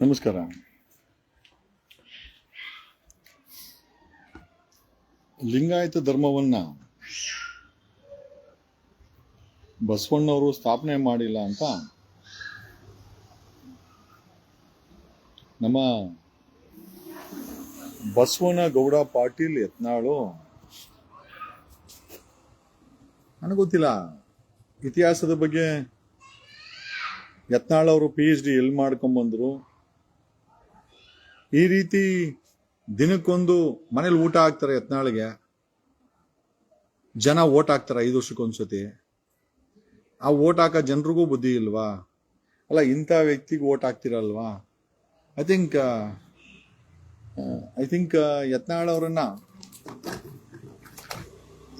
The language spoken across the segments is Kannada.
ನಮಸ್ಕಾರ. ಲಿಂಗಾಯತ ಧರ್ಮವನ್ನ ಬಸವಣ್ಣವರು ಸ್ಥಾಪನೆ ಮಾಡಿಲ್ಲ ಅಂತ ನಮ್ಮ ಬಸವನ ಗೌಡ ಪಾಟೀಲ್ ಯತ್ನಾಳು ನನಗೆ ಗೊತ್ತಿಲ್ಲ. ಇತಿಹಾಸದ ಬಗ್ಗೆ ಯತ್ನಾಳ್ ಅವರು ಪಿ ಎಚ್ ಡಿ ಎಲ್ಲಿ ಮಾಡ್ಕೊಂಬಂದ್ರು ಈ ರೀತಿ ದಿನಕ್ಕೊಂದು ಮನೇಲಿ ಊಟ ಹಾಕ್ತಾರೆ ಯತ್ನಾಳಿಗೆ. ಜನ ಓಟ್ ಹಾಕ್ತಾರೆ ಐದು ವರ್ಷಕ್ಕೊಂದ್ಸತಿ. ಆ ಓಟ್ ಹಾಕೋ ಜನರಿಗೂ ಬುದ್ಧಿ ಇಲ್ವಾ? ಅಲ್ಲ, ಇಂಥ ವ್ಯಕ್ತಿಗೆ vote ಹಾಕ್ತಿರಲ್ವಾ? I think I think Yatnal ಅವರನ್ನ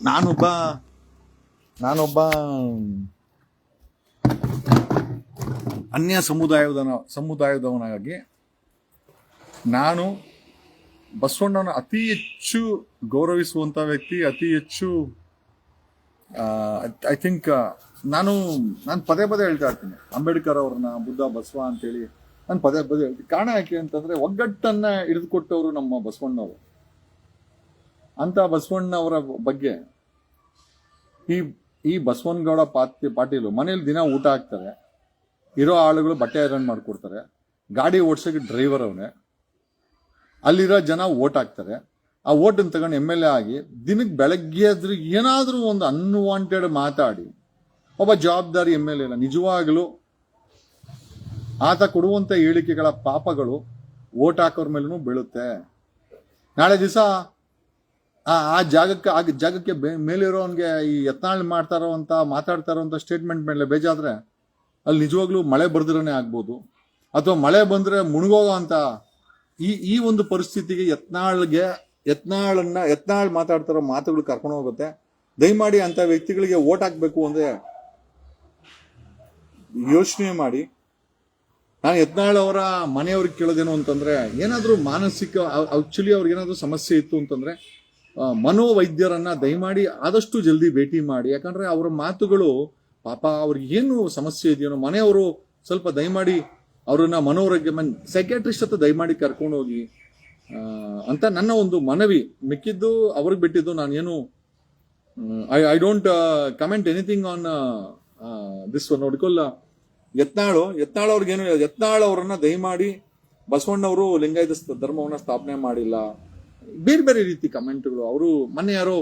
ನಾನೊಬ್ಬ ನಾನೊಬ್ಬ ಅನ್ಯ ಸಮುದಾಯದ ಸಮುದಾಯದವನಾಗಿ ನಾನು ಬಸವಣ್ಣನ ಅತಿ ಹೆಚ್ಚು ಗೌರವಿಸುವಂತ ವ್ಯಕ್ತಿ, ಅತಿ ಹೆಚ್ಚು ಐ ಥಿಂಕ್ ನಾನು ನಾನು ಪದೇ ಪದೇ ಹೇಳ್ತಾ ಇರ್ತೀನಿ. ಅಂಬೇಡ್ಕರ್ ಅವ್ರನ್ನ, ಬುದ್ಧ, ಬಸವ ಅಂತೇಳಿ ನಾನು ಪದೇ ಪದೇ ಹೇಳ್ತೀನಿ. ಕಾರಣ ಯಾಕೆ ಅಂತಂದ್ರೆ ಒಗ್ಗಟ್ಟನ್ನ ಹಿಡಿದುಕೊಟ್ಟವರು ನಮ್ಮ ಬಸವಣ್ಣವರು. ಅಂತ ಬಸವಣ್ಣವರ ಬಗ್ಗೆ ಈ ಈ ಬಸವನಗೌಡ ಪಾತಿ, ಪಾಟೀಲು ಮನೇಲಿ ದಿನ ಊಟ ಹಾಕ್ತಾರೆ. ಇರೋ ಆಳುಗಳು ಬಟ್ಟೆ ಐರನ್ ಮಾಡಿಕೊಡ್ತಾರೆ. ಗಾಡಿ ಓಡಿಸೋಕೆ ಡ್ರೈವರ್ ಅವನೇ. ಅಲ್ಲಿರೋ ಜನ ಓಟ್ ಹಾಕ್ತಾರೆ. ಆ ಓಟನ್ನು ತಗೊಂಡು ಎಂ ಎಲ್ ಎ ಆಗಿ ದಿನಕ್ಕೆ ಬೆಳಗ್ಗೆ ಏನಾದರೂ ಒಂದು ಅನ್ವಾಂಟೆಡ್ ಮಾತಾಡಿ. ಒಬ್ಬ ಜವಾಬ್ದಾರಿ ಎಂ ಎಲ್ ಎ ನಿಜವಾಗಲೂ ಆತ ಕೊಡುವಂತ ಹೇಳಿಕೆಗಳ ಪಾಪಗಳು ಓಟ್ ಹಾಕೋರ್ ಮೇಲೂ ಬೀಳುತ್ತೆ. ನಾಳೆ ದಿವಸ ಆ ಆ ಜಾಗಕ್ಕೆ ಆ ಜಾಗಕ್ಕೆ ಮೇಲಿರೋನ್ಗೆ ಈ ಯತ್ನಾಳ್ ಮಾಡ್ತಾರೋ ಅಂತ ಮಾತಾಡ್ತಾರೋ ಅಂತ ಸ್ಟೇಟ್ಮೆಂಟ್ ಮೇಲೆ ಬೇಜಾದ್ರೆ ಅಲ್ಲಿ ನಿಜವಾಗ್ಲೂ ಮಳೆ ಬರ್ದಿರನೇ ಆಗ್ಬೋದು. ಅಥವಾ ಮಳೆ ಬಂದ್ರೆ ಮುಳುಗೋಗೋ ಅಂತ ಈ ಈ ಒಂದು ಪರಿಸ್ಥಿತಿಗೆ ಯತ್ನಾಳ್ಗೆ, ಯತ್ನಾಳನ್ನ, ಯತ್ನಾಳ್ ಮಾತಾಡ್ತಾರೋ ಮಾತುಗಳು ಕರ್ಕೊಂಡು ಹೋಗುತ್ತೆ. ದಯಮಾಡಿ ಅಂತ ವ್ಯಕ್ತಿಗಳಿಗೆ ಓಟ್ ಹಾಕ್ಬೇಕು ಅಂದ್ರೆ ಯೋಚನೆ ಮಾಡಿ. ನಾನು ಯತ್ನಾಳ್ ಅವರ ಮನೆಯವ್ರಿಗೆ ಕೇಳೋದೇನು ಅಂತಂದ್ರೆ, ಏನಾದರೂ ಮಾನಸಿಕ ಆಕ್ಚುಲಿ ಅವ್ರಿಗೆ ಏನಾದ್ರೂ ಸಮಸ್ಯೆ ಇತ್ತು ಅಂತಂದ್ರೆ ಮನೋವೈದ್ಯರನ್ನ ದಯಮಾಡಿ ಆದಷ್ಟು ಜಲ್ದಿ ಭೇಟಿ ಮಾಡಿ. ಯಾಕಂದ್ರೆ ಅವರ ಮಾತುಗಳು ಪಾಪ ಅವ್ರಿಗೆ ಏನು ಸಮಸ್ಯೆ ಇದೆಯೋ, ಮನೆಯವರು ಸ್ವಲ್ಪ ದಯಮಾಡಿ ಅವ್ರನ್ನ ಮನೋರೋಗ್ಯ ಮನ್ ಸೈಕ್ಯಾಟ್ರಿಸ್ಟ್ ಹತ್ರ ದಯಮಾಡಿ ಕರ್ಕೊಂಡು ಹೋಗಿ ಅಂತ ನನ್ನ ಒಂದು ಮನವಿ. ಮಿಕ್ಕಿದ್ದು, ಅವ್ರಿಗೆ ಬಿಟ್ಟಿದ್ದು ನಾನೇನು I I don't comment anything on this ನೋಡ್ಕೊಲ್ಲ. Yatnal Yatnal ಅವ್ರಿಗೇನು, ಯತ್ನಾಳು ಅವರನ್ನ ದಯಮಾಡಿ ಬಸವಣ್ಣವರು ಲಿಂಗಾಯತ ಧರ್ಮವನ್ನ ಸ್ಥಾಪನೆ ಮಾಡಿಲ್ಲ. ಬೇರೆ ಬೇರೆ ರೀತಿ ಕಮೆಂಟ್ಗಳು. ಅವರು ಮೊನ್ನೆ ಯಾರೋ,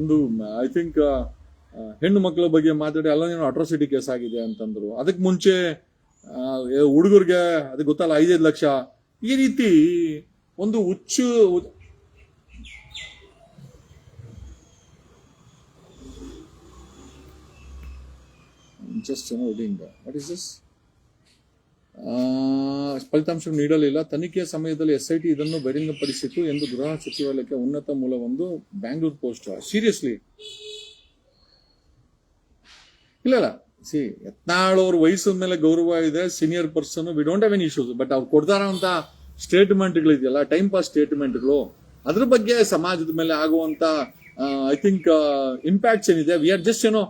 ಒಂದು ಐ ಥಿಂಕ್ ಹೆಣ್ಣು ಮಕ್ಕಳ ಬಗ್ಗೆ ಮಾತಾಡಿ ಅಲ್ಲ ಏನೋ ಅಟ್ರಾಸಿಟಿ ಕೇಸ್ ಆಗಿದೆ ಅಂತಂದ್ರು. ಅದಕ್ಕೆ ಮುಂಚೆ ಹುಡುಗರಿಗೆ ಅದಕ್ಕೆ ಗೊತ್ತಲ್ಲ, ಐದೈದು ಲಕ್ಷ. ಈ ರೀತಿ ಒಂದು ಹುಚ್ಚು ಜಸ್ಟ್ ವಾಟ್ ಇಸ್ ದಿಸ್ ಫಲಿತಾಂಶ ನೀಡಲಿಲ್ಲ. ತನಿಖೆಯ ಸಮಯದಲ್ಲಿ ಎಸ್ ಐ ಟಿ ಇದನ್ನು ಬಹಿರಂಗಪಡಿಸಿತು ಎಂದು ಗೃಹ ಸಚಿವಾಲಯಕ್ಕೆ ಉನ್ನತ ಮೂಲವೊಂದು ಬ್ಯಾಂಗ್ಳೂರ್ ಪೋಸ್ಟ್ ಸೀರಿಯಸ್ಲಿ ಇಲ್ಲ ಸಿ ಯತ್ನಾಳ್ ವಯಸ್ಸಿನ ಮೇಲೆ ಗೌರವ ಇದೆ senior person we don't have any issues but ಅವ್ರು ಕೊಡ್ತಾರಂತ ಸ್ಟೇಟ್ಮೆಂಟ್ಗಳು ಇದೆಯಲ್ಲ ಟೈಮ್ ಪಾಸ್ ಸ್ಟೇಟ್ಮೆಂಟ್ಗಳು ಅದ್ರ ಬಗ್ಗೆ ಸಮಾಜದ ಮೇಲೆ ಆಗುವಂತ ಐ ಥಿಂಕ್ ಇಂಪ್ಯಾಕ್ಟ್ಸ್ ಏನಿದೆ? ವಿ ಆರ್ ಜಸ್ಟ್ ಏನೋ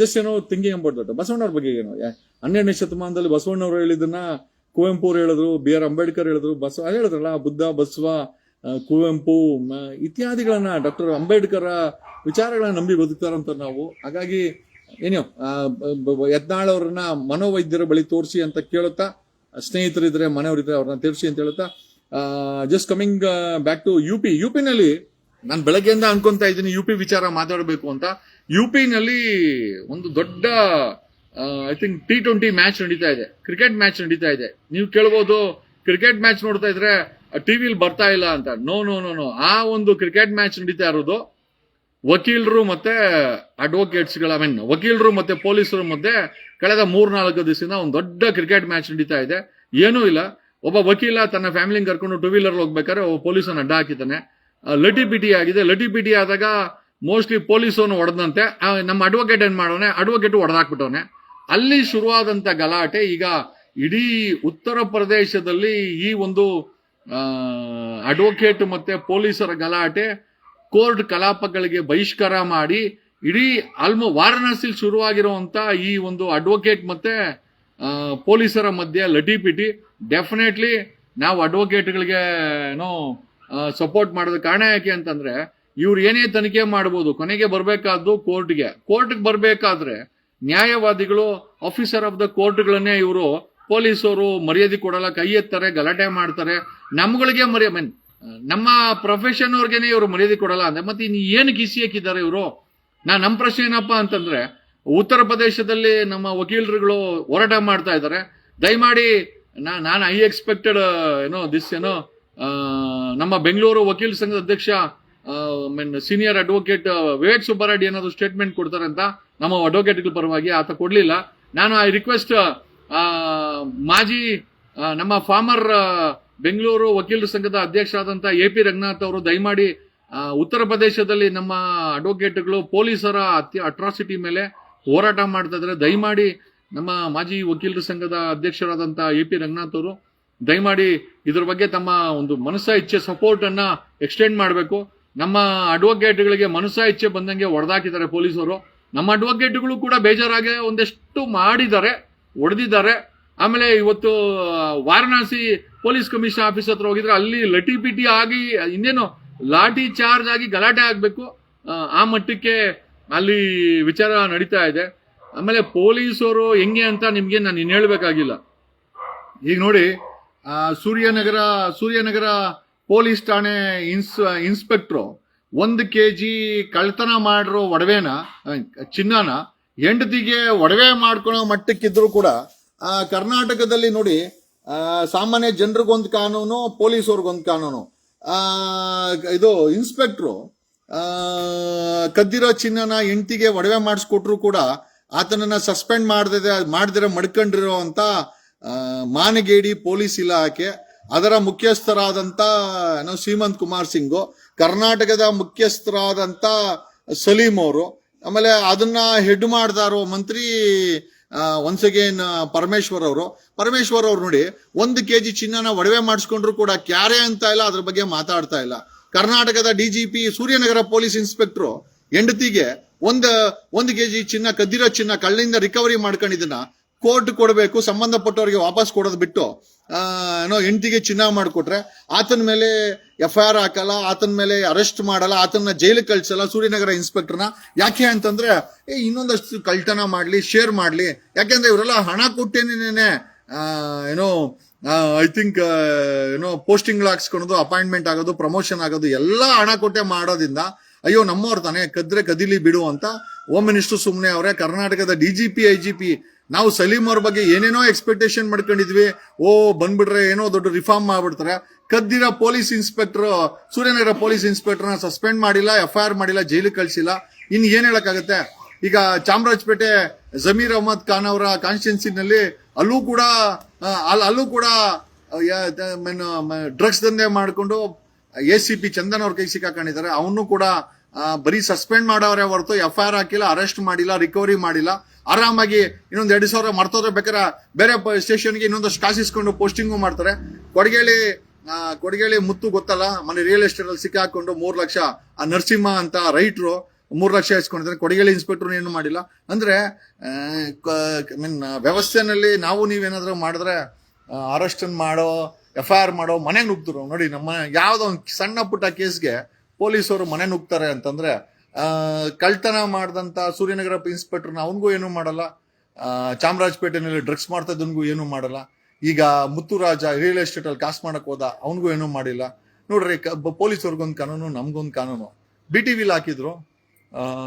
ಜಸ್ಟ್ ಏನೋ ಥಿಂಕಿಂಗ್ ಅಬೌಟ್ ದಟ್ ಬಸವಣ್ಣವ್ರ ಬಗ್ಗೆ ಏನೋ? ಹನ್ನೆರಡನೇ ಶತಮಾನದಲ್ಲಿ ಬಸವಣ್ಣವ್ರು ಹೇಳಿದನ್ನ ಕುವೆಂಪು ಅವ್ರು ಹೇಳಿದ್ರು, ಬಿ ಆರ್ ಅಂಬೇಡ್ಕರ್ ಹೇಳಿದ್ರು ಬಸವ ಹೇಳಿದ್ರಲ್ಲ, ಬುದ್ಧ, ಬಸವ ಕುವೆಂಪು ಇತ್ಯಾದಿಗಳನ್ನ, ಡಾಕ್ಟರ್ ಅಂಬೇಡ್ಕರ್ ವಿಚಾರಗಳನ್ನ ನಂಬಿ ಬದುಕ್ತಾರಂತ ನಾವು. ಹಾಗಾಗಿ ಏನೋ ಯತ್ನಾಳ್ ಅವ್ರನ್ನ ಮನೋವೈದ್ಯರ ಬಳಿ ತೋರಿಸಿ ಅಂತ ಕೇಳುತ್ತಾ, ಸ್ನೇಹಿತರಿದ್ರೆ, ಮನೆಯವರಿದ್ರೆ ಅವ್ರನ್ನ ತೋರಿಸಿ ಅಂತ ಹೇಳುತ್ತಾ just coming back to U P U ಪಿನಲ್ಲಿ ನಾನು ಬೆಳಗ್ಗೆಯಿಂದ ಅನ್ಕೊಂತ ಇದ್ದೀನಿ ಯು ಪಿ ವಿಚಾರ ಮಾತಾಡಬೇಕು ಅಂತ. ಯು ಪಿನಲ್ಲಿ ಒಂದು ದೊಡ್ಡ I think T twenty match ನಡೀತಾ ಇದೆ. ಕ್ರಿಕೆಟ್ ಮ್ಯಾಚ್ ನಡೀತಾ ಇದೆ. ನೀವು ಕೇಳ್ಬೋದು ಕ್ರಿಕೆಟ್ ಮ್ಯಾಚ್ ನೋಡ್ತಾ ಇದ್ರೆ ಟಿವಿಲಿ ಬರ್ತಾ ಇಲ್ಲ ಅಂತ. ನೋ ನೋ ನೋ ನೋ ಆ ಒಂದು ಕ್ರಿಕೆಟ್ ಮ್ಯಾಚ್ ನಡೀತಾ ಇರೋದು ವಕೀಲರು ಮತ್ತೆ ಅಡ್ವೊಕೇಟ್ಸ್ಗಳ ಐ ಮೀನ್ ವಕೀಲರು ಮತ್ತೆ ಪೊಲೀಸರು ಮಧ್ಯೆ ಕಳೆದ ಮೂರ್ನಾಲ್ಕು ದಿವಸದಿಂದ ಒಂದು ದೊಡ್ಡ ಕ್ರಿಕೆಟ್ ಮ್ಯಾಚ್ ನಡೀತಾ ಇದೆ. ಏನೂ ಇಲ್ಲ. ಒಬ್ಬ ವಕೀಲ ತನ್ನ ಫ್ಯಾಮಿಲಿನ ಕರ್ಕೊಂಡು ಟೂ ವೀಲರ್ ಹೋಗ್ಬೇಕಾದ್ರೆ ಒಬ್ಬ ಪೊಲೀಸನ ಅಡ್ಡ ಹಾಕಿದ್ದಾನೆ ಲಟಿ ಪಿಟಿ ಆಗಿದೆ. ಲಟಿ ಪಿಟಿ ಆದಾಗ ಮೋಸ್ಟ್ಲಿ ಪೊಲೀಸವನು ಹೊಡೆದಂತೆ ನಮ್ಮ ಅಡ್ವೊಕೇಟ್ ಏನ್ ಮಾಡೋನೆ? ಅಡ್ವೊಕೇಟ್ ಹೊಡೆದಾಕ್ಬಿಟ್ಟವನೆ ಅಲ್ಲಿ ಶುರುವಾದಂತ ಗಲಾಟೆ ಈಗ ಇಡೀ ಉತ್ತರ ಪ್ರದೇಶದಲ್ಲಿ ಈ ಒಂದು ಅಡ್ವೊಕೇಟ್ ಮತ್ತೆ ಪೊಲೀಸರ ಗಲಾಟೆ ಕೋರ್ಟ್ ಕಲಾಪಗಳಿಗೆ ಬಹಿಷ್ಕಾರ ಮಾಡಿ ಇಡೀ ಆಲ್ಮೋ ವಾರಣಾಸಿಲಿ ಶುರುವಾಗಿರುವಂಥ ಈ ಒಂದು ಅಡ್ವೊಕೇಟ್ ಮತ್ತೆ ಪೊಲೀಸರ ಮಧ್ಯೆ ಲಟಿಪಿಟಿ ಡೆಫಿನೆಟ್ಲಿ ನಾವು ಅಡ್ವೊಕೇಟ್ಗಳಿಗೆ ಏನೋ ಸಪೋರ್ಟ್ ಮಾಡೋದು ಕಾರಣ ಯಾಕೆ ಅಂತಂದ್ರೆ, ಇವ್ರು ಏನೇ ತನಿಖೆ ಮಾಡ್ಬೋದು, ಕೊನೆಗೆ ಬರಬೇಕಾದ್ದು ಕೋರ್ಟ್ಗೆ. ಕೋರ್ಟ್ಗೆ ಬರಬೇಕಾದ್ರೆ ನ್ಯಾಯವಾದಿಗಳು ಆಫೀಸರ್ ಆಫ್ ದ ಕೋರ್ಟ್ಗಳನ್ನೇ ಇವರು ಪೊಲೀಸರು ಮರ್ಯಾದೆ ಕೊಡಲ್ಲ, ಕೈ ಎತ್ತಾರೆ, ಗಲಾಟೆ ಮಾಡ್ತಾರೆ, ನಮ್ಗಳಿಗೆ ಮರ್ಯ ಮೀನ್ ನಮ್ಮ ಪ್ರೊಫೆಷನ್ ಅವ್ರಿಗೇನೆ ಇವರು ಮರ್ಯಾದೆ ಕೊಡಲ್ಲ ಅಂದ್ರೆ, ಮತ್ತೆ ಇನ್ನು ಏನು ಗಿಸಿ ಹಾಕಿದ್ದಾರೆ ಇವರು? ನಾ ನಮ್ಮ ಪ್ರಶ್ನೆ ಏನಪ್ಪ ಅಂತಂದ್ರೆ, ಉತ್ತರ ಪ್ರದೇಶದಲ್ಲಿ ನಮ್ಮ ವಕೀಲರುಗಳು ಹೋರಾಟ ಮಾಡ್ತಾ ಇದ್ದಾರೆ. ದಯಮಾಡಿ, ನಾ ನಾನು ಐ ಎಕ್ಸ್ಪೆಕ್ಟೆಡ್ ಏನೋ ದಿಸ್ ಏನೋ ನಮ್ಮ ಬೆಂಗಳೂರು ವಕೀಲ ಸಂಘದ ಅಧ್ಯಕ್ಷ mean senior advocate Vivek Subbareddy ಏನಾದ್ರು ಸ್ಟೇಟ್ಮೆಂಟ್ ಕೊಡ್ತಾರೆ ಅಂತ ನಮ್ಮ ಅಡ್ವೊಕೇಟ್ಗಳ ಪರವಾಗಿ ಆತ ಕೊಡ್ಲಿಲ್ಲ. ನಾನು ಐ ರಿಕ್ವೆಸ್ಟ್ ಮಾಜಿ ನಮ್ಮ ಫಾರ್ಮರ್ ಬೆಂಗಳೂರು ವಕೀಲರ ಸಂಘದ ಅಧ್ಯಕ್ಷರಾದಂಥ ಎ ಪಿ ರಂಗನಾಥ್ ಅವರು ದಯಮಾಡಿ ಉತ್ತರ ಪ್ರದೇಶದಲ್ಲಿ ನಮ್ಮ ಅಡ್ವೊಕೇಟ್ಗಳು, ಪೊಲೀಸರ ಅತ್ಯ, ಅಟ್ರಾಸಿಟಿ ಮೇಲೆ ಹೋರಾಟ ಮಾಡ್ತಾ ಇದ್ದಾರೆ. ದಯಮಾಡಿ ನಮ್ಮ ಮಾಜಿ ವಕೀಲರ ಸಂಘದ ಅಧ್ಯಕ್ಷರಾದಂಥ ಎ ಪಿ ರಂಗನಾಥ್ ಅವರು ದಯಮಾಡಿ ಇದ್ರ ಬಗ್ಗೆ ತಮ್ಮ ಒಂದು ಮನಸ್ಸ ಇಚ್ಛೆ ಸಪೋರ್ಟ್ ಅನ್ನ ಎಕ್ಸ್ಟೆಂಡ್ ಮಾಡಬೇಕು. ನಮ್ಮ ಅಡ್ವೊಕೇಟ್ಗಳಿಗೆ ಮನಸ್ಸ ಇಚ್ಛೆ ಬಂದಂಗೆ ಹೊಡೆದಾಕಿದ್ದಾರೆ ಪೊಲೀಸರು. ನಮ್ಮ ಅಡ್ವೊಕೇಟ್ಗಳು ಕೂಡ ಬೇಜಾರಾಗಿ ಒಂದಷ್ಟು ಮಾಡಿದ್ದಾರೆ, ಹೊಡೆದಿದ್ದಾರೆ. ಆಮೇಲೆ ಇವತ್ತು ವಾರಣಾಸಿ ಪೊಲೀಸ್ ಕಮಿಷನ್ ಆಫೀಸ್ ಹತ್ರ ಹೋಗಿದ್ರೆ ಅಲ್ಲಿ ಲಟಿ ಪಿಟಿ ಆಗಿ, ಇನ್ನೇನು ಲಾಠಿ ಚಾರ್ಜ್ ಆಗಿ ಗಲಾಟೆ ಆಗಬೇಕು. ಆ ಮಟ್ಟಕ್ಕೆ ಅಲ್ಲಿ ವಿಚಾರ ನಡೀತಾ ಇದೆ. ಆಮೇಲೆ ಪೊಲೀಸರು ಹೆಂಗೆ ಅಂತ ನಿಮಗೆ ನಾನು ಇನ್ನು ಹೇಳಬೇಕಾಗಿಲ್ಲ. ಈಗ ನೋಡಿ ಸೂರ್ಯನಗರ ಸೂರ್ಯನಗರ ಪೊಲೀಸ್ ಠಾಣೆ ಇನ್ಸ್, ಇನ್ಸ್ಪೆಕ್ಟ್ರು ಒಂದು ಕೆ ಜಿ ಕಳ್ತನ ಮಾಡಿರೋ ಒಡವೆನ ಚಿನ್ನನ ಹೆಂಡತಿಗೆ ಒಡವೆ ಮಾಡ್ಕೊಳೋ ಮಟ್ಟಕ್ಕಿದ್ರು ಕೂಡ ಕರ್ನಾಟಕದಲ್ಲಿ ನೋಡಿ ಸಾಮಾನ್ಯ ಜನರಿಗೊಂದು ಕಾನೂನು ಪೊಲೀಸವ್ರಿಗೊಂದು ಕಾನೂನು. ಇದು ಇನ್ಸ್ಪೆಕ್ಟ್ರು ಕದ್ದಿರೋ ಚಿನ್ನನ ಎಂಟಿಗೆ ಒಡವೆ ಮಾಡಿಸ್ಕೊಟ್ರು ಕೂಡ ಆತನನ್ನ ಸಸ್ಪೆಂಡ್ ಮಾಡದೆ ಮಾಡದಿರ ಮಡ್ಕೊಂಡಿರೋ ಅಂತ ಮಾನಗೇಡಿ ಪೊಲೀಸ್ ಇಲಾಖೆ, ಅದರ ಮುಖ್ಯಸ್ಥರಾದಂಥ ಏನೋ ಸೀಮಂತ್ ಕುಮಾರ್ ಸಿಂಗು, ಕರ್ನಾಟಕದ ಮುಖ್ಯಸ್ಥರಾದಂಥ ಸಲೀಂ ಅವರು, ಆಮೇಲೆ ಅದನ್ನ ಹೆಡ್ ಮಾಡ್ದಾರೋ ಮಂತ್ರಿ ಒನ್ಸ್ ಅಗೇನ್ ಪರಮೇಶ್ವರ್ ಅವರು. ಪರಮೇಶ್ವರ್ ಅವ್ರು ನೋಡಿ, ಒಂದು ಕೆ ಜಿ ಚಿನ್ನನ ಒಡವೆ ಮಾಡಿಸ್ಕೊಂಡ್ರು ಕೂಡ ಕ್ಯಾರೆ ಅಂತ ಇಲ್ಲ, ಅದ್ರ ಬಗ್ಗೆ ಮಾತಾಡ್ತಾ ಇಲ್ಲ. ಕರ್ನಾಟಕದ D G P Suryanagar police inspector ಹೆಂಡತಿಗೆ ಒಂದು ಒಂದು ಕೆ ಜಿ ಚಿನ್ನ, ಕದ್ದಿರೋ ಚಿನ್ನ ಕಳ್ಳಿಂದ ರಿಕವರಿ ಮಾಡ್ಕೊಂಡಿದ್ದನ್ನ ಕೋರ್ಟ್ ಕೊಡಬೇಕು, ಸಂಬಂಧಪಟ್ಟವರಿಗೆ ವಾಪಸ್ ಕೊಡೋದು ಬಿಟ್ಟು ಏನೋ ಹೆಂಡತಿಗೆ ಚಿನ್ನ ಮಾಡಿಕೊಟ್ರೆ, ಆತನ ಮೇಲೆ ಎಫ್ ಐ ಆರ್ ಹಾಕಲ್ಲ, ಆತನ ಮೇಲೆ ಅರೆಸ್ಟ್ ಮಾಡಲ್ಲ ಆತನ ಜೈಲಿಗೆ ಕಳ್ಸಲ್ಲ, ಸೂರ್ಯನಗರ ಇನ್ಸ್ಪೆಕ್ಟರ್ನ. ಯಾಕೆ ಅಂತಂದ್ರೆ, ಏ, ಇನ್ನೊಂದಷ್ಟು ಕಳ್ತನ ಮಾಡ್ಲಿ, ಶೇರ್ ಮಾಡ್ಲಿ. ಯಾಕೆಂದ್ರೆ ಇವರೆಲ್ಲ ಹಣ ಕೊಟ್ಟೇನೇನೆ ಏನೋ ಐ ಥಿಂಕ್ ಏನೋ ಪೋಸ್ಟಿಂಗ್ ಹಾಕ್ಸ್ಕೊಳೋದು, ಅಪಾಯಿಂಟ್ಮೆಂಟ್ ಆಗೋದು, ಪ್ರಮೋಷನ್ ಆಗೋದು, ಎಲ್ಲ ಹಣ ಕೊಟ್ಟೆ ಮಾಡೋದ್ರಿಂದ ಅಯ್ಯೋ, ನಮ್ಮವ್ರ ತಾನೆ, ಕದ್ರೆ ಕದಿಲಿ ಬಿಡು ಅಂತ ಹೋಮ್ ಮಿನಿಸ್ಟರ್ ಸುಮ್ಮನೆ ಅವರೇ, ಕರ್ನಾಟಕದ D G P I G P ನಾವು ಸಲೀಂ ಅವ್ರ ಬಗ್ಗೆ ಏನೇನೋ ಎಕ್ಸ್ಪೆಕ್ಟೇಷನ್ ಮಾಡ್ಕೊಂಡಿದ್ವಿ. ಓ, ಬಂದ್ಬಿಟ್ರೆ ಏನೋ ದೊಡ್ಡ ರಿಫಾರ್ಮ್ ಮಾಡ್ಬಿಡ್ತಾರೆ. ಕದ್ದಿರೋ ಪೊಲೀಸ್ ಇನ್ಸ್ಪೆಕ್ಟರ್ ಸೂರ್ಯನಗರ ಪೊಲೀಸ್ ಇನ್ಸ್ಪೆಕ್ಟರ್ನ ಸಸ್ಪೆಂಡ್ ಮಾಡಿಲ್ಲ ಎಫ್ ಐ ಆರ್ ಮಾಡಿಲ್ಲ, ಜೈಲಿಗೆ ಕಳ್ಸಿಲ್ಲ. ಇನ್ನು ಏನು ಹೇಳಕ್ಕಾಗತ್ತೆ? ಈಗ ಚಾಮರಾಜಪೇಟೆ ಜಮೀರ್ ಅಹಮದ್ ಖಾನ್ ಅವರ ಕಾನ್ಸ್ಟಿಟ್ಯೂನ್ಸಿನಲ್ಲಿ ಅಲ್ಲೂ ಕೂಡ ಅಲ್ಲೂ ಕೂಡ ಡ್ರಗ್ಸ್ ದಂಧೆ ಮಾಡಿಕೊಂಡು ಎ ಸಿ ಪಿ ಚಂದನ್ ಅವ್ರ ಕೈ ಸಿಕ್ಕಾಕೊಂಡಿದ್ದಾರೆ. ಅವನು ಕೂಡ ಬರೀ ಸಸ್ಪೆಂಡ್ ಮಾಡವ್ರೆ ಹೊರತು ಎಫ್ ಐ ಆರ್ ಹಾಕಿಲ್ಲ, ಅರೆಸ್ಟ್ ಮಾಡಿಲ್ಲ, ರಿಕವರಿ ಮಾಡಿಲ್ಲ. ಆರಾಮಾಗಿ ಇನ್ನೊಂದು ಎರಡು ಸಾವಿರ ಮರ್ತೋದ್ರೆ ಬೇಕಾದ್ರೆ ಬೇರೆ ಸ್ಟೇಷನ್ಗೆ ಇನ್ನೊಂದಷ್ಟು ಕಾಸಿಸ್ಕೊಂಡು ಪೋಸ್ಟಿಂಗು ಮಾಡ್ತಾರೆ. ಕೊಡಗೇಳಿ ಕೊಡಗೇಳಿ ಮುತ್ತು ಗೊತ್ತಲ್ಲ ಮನೆ ರಿಯಲ್ ಎಸ್ಟೇಟ್ ಅಲ್ಲಿ ಸಿಕ್ಕಾಕೊಂಡು ಮೂರು ಲಕ್ಷ, ಆ, ನರಸಿಂಹ ಅಂತ ರೈಟ್ರು ಮೂರು ಲಕ್ಷ ಇಸ್ಕೊಂಡಿದ್ದಾರೆ. ಕೊಡಗೇಳಿ ಇನ್ಸ್ಪೆಕ್ಟರ್ ಏನು ಮಾಡಿಲ್ಲ. ಅಂದ್ರೆ ಮೀನ್, ವ್ಯವಸ್ಥೆನಲ್ಲಿ ನಾವು ನೀವೇನಾದ್ರೂ ಮಾಡಿದ್ರೆ ಅರೆಸ್ಟ್ ಮಾಡೋ ಎಫ್ ಐ ಆರ್ ಮಾಡೋ ಮನೆಗೆ ನುಗ್ತರು ನೋಡಿ, ನಮ್ಮ ಯಾವುದೋ ಒಂದು ಸಣ್ಣ ಪುಟ್ಟ ಕೇಸ್ಗೆ ಪೊಲೀಸರು ಮನೆ ನುಗ್ತಾರೆ ಅಂತಂದ್ರೆ ಕಳ್ತನ ಮಾಡಿದಂತ ಸೂರ್ಯನಗರ ಇನ್ಸ್ಪೆಕ್ಟರ್ನ ಅವನಿಗೂ ಏನು ಮಾಡಲ್ಲ. ಚಾಮರಾಜಪೇಟೆನಲ್ಲಿ ಡ್ರಗ್ಸ್ ಮಾಡ್ತಾ ಇದ್ದವನಿಗೂ ಏನು ಮಾಡಲ್ಲ. ಈಗ ಮುತ್ತುರಾಜ ರಿಯಲ್ ಎಸ್ಟೇಟ್ ಅಲ್ಲಿ ಕಾಸು ಮಾಡಕ್ ಹೋದ ಅವನಿಗೂ ಏನೂ ಮಾಡಿಲ್ಲ. ನೋಡ್ರಿ, ಕ- ಪೊಲೀಸವ್ರಿಗೊಂದು ಕಾನೂನು, ನಮ್ಗೊಂದು ಕಾನೂನು. ಬಿ ಟಿ ವಿಲಿ ಹಾಕಿದ್ರು.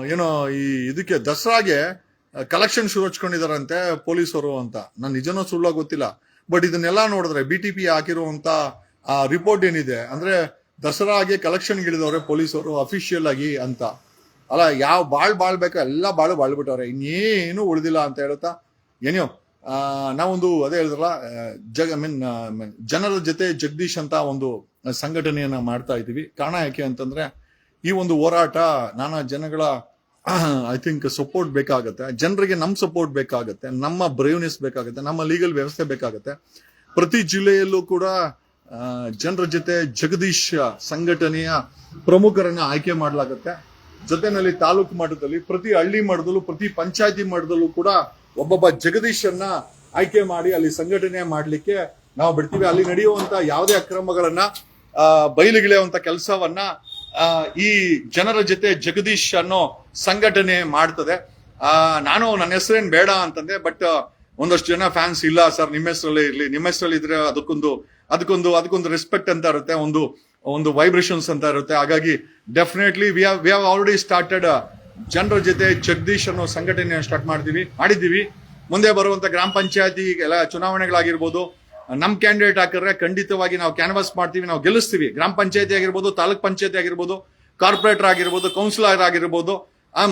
ಏನೋ ಈ ಇದಕ್ಕೆ ದಸರಾಗೆ ಕಲೆಕ್ಷನ್ ಶುರು ಹಚ್ಕೊಂಡಿದಾರಂತೆ ಪೊಲೀಸರು ಅಂತ. ನಾನು ನಿಜನೂ ಸುಳ್ಳ ಗೊತ್ತಿಲ್ಲ. ಬಟ್ ಇದನ್ನೆಲ್ಲ ನೋಡಿದ್ರೆ ಬಿ ಟಿ ಪಿ ಹಾಕಿರುವಂತ, ಆ ರಿಪೋರ್ಟ್ ಏನಿದೆ? ಅಂದ್ರೆ ದಸರಾಗೆ ಕಲೆಕ್ಷನ್ ಇಳಿದವ್ರೆ ಪೊಲೀಸರು ಅಫಿಷಿಯಲ್ ಆಗಿ ಅಂತ. ಅಲ್ಲ, ಯಾವ ಬಾಳ್ ಬಾಳ್ಬೇಕು ಎಲ್ಲ ಬಾಳು ಬಾಳ್ಬಿಟ್ಟವ್ರೆ. ಇನ್ನೇನು ಉಳಿದಿಲ್ಲ ಅಂತ ಹೇಳುತ್ತಾ? ಏನೋ ನಾವೊಂದು ಅದೇ ಹೇಳಿದ್ರಲ್ಲ ಜಗ ಮೀನ್ ಜನರ ಜೊತೆ ಜಗದೀಶ್ ಅಂತ ಒಂದು ಸಂಘಟನೆಯನ್ನ ಮಾಡ್ತಾ ಇದ್ದೀವಿ. ಕಾರಣ ಯಾಕೆ ಅಂತಂದ್ರೆ, ಈ ಒಂದು ಹೋರಾಟ ನಾನಾ ಜನಗಳ ಐ ಥಿಂಕ್ ಸಪೋರ್ಟ್ ಬೇಕಾಗುತ್ತೆ. ಜನರಿಗೆ ನಮ್ಮ ಸಪೋರ್ಟ್ ಬೇಕಾಗುತ್ತೆ. ನಮ್ಮ ಬ್ರೇವ್ನೆಸ್ ಬೇಕಾಗುತ್ತೆ. ನಮ್ಮ ಲೀಗಲ್ ವ್ಯವಸ್ಥೆ ಬೇಕಾಗುತ್ತೆ. ಪ್ರತಿ ಜಿಲ್ಲೆಯಲ್ಲೂ ಕೂಡ ಜನರ ಜೊತೆ ಜಗದೀಶ್ ಸಂಘಟನೆಯ ಪ್ರಮುಖರನ್ನ ಆಯ್ಕೆ ಮಾಡಲಾಗುತ್ತೆ. ಜೊತೆನಲ್ಲಿ ತಾಲೂಕು ಮಟ್ಟದಲ್ಲಿ ಪ್ರತಿ ಹಳ್ಳಿ ಮಟ್ಟದಲ್ಲೂ, ಪ್ರತಿ ಪಂಚಾಯತಿ ಮಟ್ಟದಲ್ಲೂ ಕೂಡ ಒಬ್ಬೊಬ್ಬ ಜಗದೀಶನ್ನ ಆಯ್ಕೆ ಮಾಡಿ ಅಲ್ಲಿ ಸಂಘಟನೆ ಮಾಡಲಿಕ್ಕೆ ನಾವು ಬಿಡ್ತೀವಿ. ಅಲ್ಲಿ ನಡೆಯುವಂತ ಯಾವುದೇ ಅಕ್ರಮಗಳನ್ನ ಬಯಲಿಗಿಳಿಯುವಂತ ಕೆಲಸವನ್ನ ಈ ಜನರ ಜೊತೆ ಜಗದೀಶ್ ಅನ್ನೋ ಸಂಘಟನೆ ಮಾಡ್ತದೆ. ನಾನು ನನ್ನ ಹೆಸರೇನ್ ಬೇಡ ಅಂತಂದೆ ಬಟ್ ಒಂದಷ್ಟು ಜನ ಫ್ಯಾನ್ಸ್ ಇಲ್ಲ ಸರ್ ನಿಮ್ಮ ಹೆಸರಲ್ಲಿ ಇರ್ಲಿ, ನಿಮ್ಮ ಹೆಸರಲ್ಲಿ ಇದ್ರೆ ಅದಕ್ಕೊಂದು ಅದಕ್ಕೊಂದು ಅದಕ್ಕೊಂದು ರೆಸ್ಪೆಕ್ಟ್ ಅಂತ ಇರುತ್ತೆ, ಒಂದು ಒಂದು ವೈಬ್ರೇಷನ್ಸ್ ಅಂತ ಇರುತ್ತೆ. ಹಾಗಾಗಿ definitely we we have already started ಜನರ ಜೊತೆ ಜಗದೀಶ್ ಅನ್ನೋ ಸಂಘಟನೆ ಸ್ಟಾರ್ಟ್ ಮಾಡ್ತೀವಿ, ಮಾಡಿದ್ದೀವಿ. ಮುಂದೆ ಬರುವಂತ ಗ್ರಾಮ ಪಂಚಾಯತಿ ಎಲ್ಲ ಚುನಾವಣೆಗಳಾಗಿರ್ಬೋದು ನಮ್ ಕ್ಯಾಂಡಿಡೇಟ್ ಹಾಕಿದ್ರೆ ಖಂಡಿತವಾಗಿ ನಾವು ಕ್ಯಾನ್ವಾಸ್ ಮಾಡ್ತೀವಿ, ನಾವು ಗೆಲ್ಲಿಸ್ತೀವಿ. ಗ್ರಾಮ ಪಂಚಾಯತಿ ಆಗಿರ್ಬೋದು, ತಾಲೂಕ್ ಪಂಚಾಯತಿ ಆಗಿರ್ಬೋದು ಕಾರ್ಪೊರೇಟರ್ ಆಗಿರ್ಬೋದು ಕೌನ್ಸಿಲರ್ ಆಗಿರ್ಬೋದು